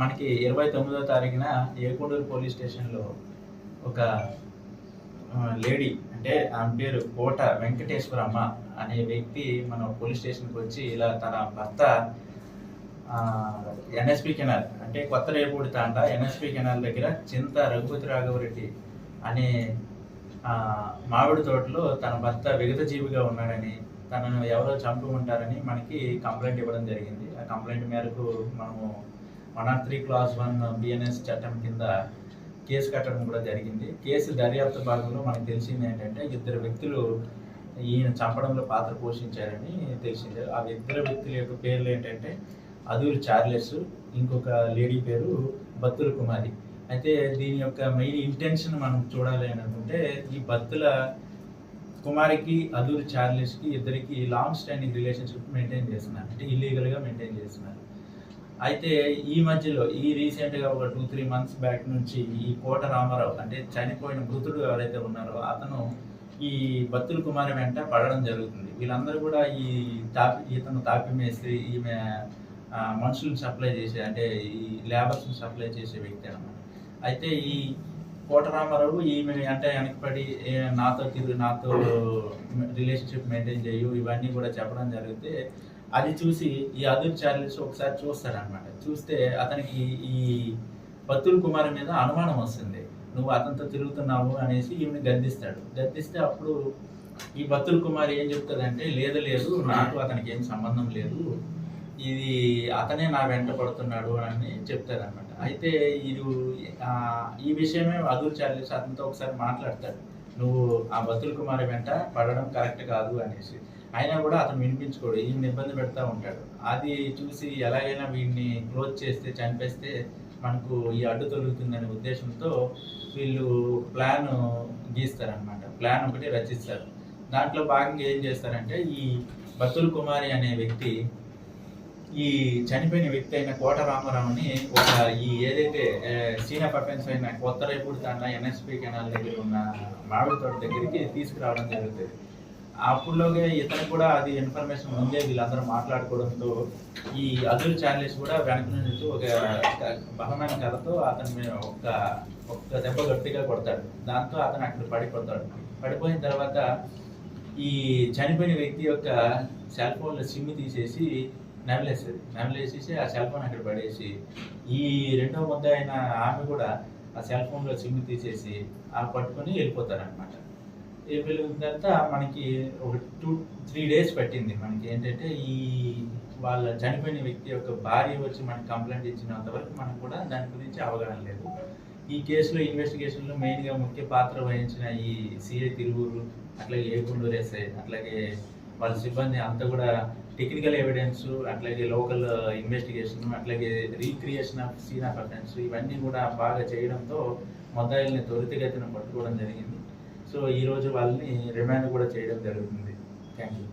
మనకి ఇరవై తొమ్మిదో తారీఖున ఏకొండూరు పోలీస్ స్టేషన్లో ఒక లేడీ అంటే ఆమె పేరు కోట వెంకటేశ్వరమ్మ అనే వ్యక్తి మన పోలీస్ స్టేషన్కి వచ్చి ఇలా తన భర్త ఎన్ఎస్పి కెనాల్ అంటే కొత్త రేపూడి తాండ ఎన్ఎస్పి కెనాల్ దగ్గర చింత రఘుపతి రాఘవరెడ్డి అనే మామిడి తోటలో తన భర్త విగత జీవిగా ఉన్నాడని తనను ఎవరో చంపి ఉంటారని మనకి కంప్లైంట్ ఇవ్వడం జరిగింది. ఆ కంప్లైంట్ మేరకు మనము one R three clause one BNS చట్టం కింద కేసు కట్టడం కూడా జరిగింది. కేసు దర్యాప్తు భాగంలో మనకు తెలిసింది ఏంటంటే ఇద్దరు వ్యక్తులు ఈయన చంపడంలో పాత్ర పోషించారని తెలిసింది. ఆ ఇద్దరు వ్యక్తుల యొక్క పేర్లు ఏంటంటే అదూరి చార్లెస్ ఇంకొక లేడీ పేరు బత్తుల కుమారి. అయితే దీని యొక్క మెయిన్ ఇంటెన్షన్ మనం చూడాలి అని అనుకుంటే ఈ బత్తుల కుమారికి అదూరి చార్లెస్కి ఇద్దరికి లాంగ్ స్టాండింగ్ రిలేషన్షిప్ మెయింటైన్ చేస్తున్నారు. అంటే ఇల్లీగల్గా మెయింటైన్ చేస్తున్నారు. అయితే ఈ మధ్యలో ఈ రీసెంట్గా ఒక టూ త్రీ మంత్స్ బ్యాక్ నుంచి ఈ కోట రామారావు అంటే చనిపోయిన మృతుడు ఎవరైతే ఉన్నారో అతను ఈ బత్తుల కుమారి వెంట పడడం జరుగుతుంది. వీళ్ళందరూ కూడా ఈ తాపి ఇతను తాపి మేస్త్రి ఈమె మనుషులను సప్లై చేసే అంటే ఈ లేబర్స్ని సప్లై చేసే వ్యక్తి అనమాట అయితే ఈ కోట రామారావు ఈమె అంటే వెనకపడి నాతో తిరుగు నాతో రిలేషన్షిప్ మెయింటైన్ చేయు ఇవన్నీ కూడా చెప్పడం జరిగితే అది చూసి ఈ అదుర్ చార్లెస్ ఒకసారి చూస్తాడనమాట చూస్తే అతనికి ఈ బత్తుల కుమారి మీద అనుమానం వస్తుంది. నువ్వు అతనితో తిరుగుతున్నావు అనేసి ఈమెను గద్దిస్తాడు. గద్దిస్తే అప్పుడు ఈ బత్తుల కుమారి ఏం చెప్తుందంటే లేదు లేదు నాకు అతనికి ఏం సంబంధం లేదు. ఇది అతనే నా వెంట పడుతున్నాడు అని చెప్తారనమాట అయితే ఇది ఈ విషయమే అదుర్ చార్లెస్ అతనితో ఒకసారి మాట్లాడతాడు. నువ్వు ఆ బతుల్ కుమారి వెంట పడడం కరెక్ట్ కాదు అనేసి. అయినా కూడా అతను వినిపించుకోడు ఈయన ఇబ్బంది పెడతా ఉంటాడు. అది చూసి ఎలాగైనా వీడిని క్లోజ్ చేస్తే చంపేస్తే మనకు ఈ అడ్డు తొలుగుతుందనే ఉద్దేశంతో వీళ్ళు ప్లాన్ గీస్తారనమాట ప్లాన్ ఒకటి రచిస్తారు. దాంట్లో భాగంగా ఏం చేస్తారంటే ఈ బతుల్ కుమారి అనే వ్యక్తి ఈ చనిపోయిన వ్యక్తి అయిన కోట రామారావుని ఒక ఈ ఏదైతే సీనియర్ పర్ఫెన్స్ అయిన కొత్త రేపుడు తన ఎన్ఎస్పి కెనాల్ దగ్గర ఉన్న మామిడి తోట దగ్గరికి తీసుకురావడం జరుగుతుంది. అప్పుడులోగే ఇతను కూడా అది ఇన్ఫర్మేషన్ ముందే వీళ్ళందరూ మాట్లాడుకోవడంతో ఈ అదుల్ ఛానల్స్ కూడా వెనక నుంచి ఒక ఒక బలమైన కథతో అతని మీద ఒక ఒక్క దెబ్బ గట్టిగా కొడతాడు. దాంతో అతను అక్కడ పడిపోతాడు. పడిపోయిన తర్వాత ఈ చనిపోయిన వ్యక్తి యొక్క సెల్ ఫోన్లో సిమ్ తీసేసి నెమలేసేది నెమలేసేసి ఆ సెల్ ఫోన్ అక్కడ పడేసి ఈ రెండో ముద్ద అయిన ఆమె కూడా ఆ సెల్ ఫోన్లో సిమ్ తీసేసి ఆ పట్టుకొని వెళ్ళిపోతారనమాట వెళ్ళిన తర్వాత మనకి ఒక టూ త్రీ డేస్ పట్టింది. మనకి ఏంటంటే ఈ వాళ్ళ చనిపోయిన వ్యక్తి యొక్క భార్య వచ్చి మనకి కంప్లైంట్ ఇచ్చినంత వరకు మనకు కూడా దాని గురించి అవగాహన లేదు. ఈ కేసులో ఇన్వెస్టిగేషన్లో మెయిన్గా ముఖ్య పాత్ర వహించిన ఈ సిఐ తిరువూరు అట్లాగే ఏగుండూరు ఎస్ఐ అట్లాగే వాళ్ళ సిబ్బంది అంతా కూడా టెక్నికల్ ఎవిడెన్స్ అట్లాగే లోకల్ ఇన్వెస్టిగేషన్ అట్లాగే recreation of scene of offence ఇవన్నీ కూడా బాగా చేయడంతో మొద్దాయిల్ని త్వరితగతిన పట్టుకోవడం జరిగింది. సో ఈరోజు వాళ్ళని రిమాండ్ కూడా చేయడం జరుగుతుంది. Thank you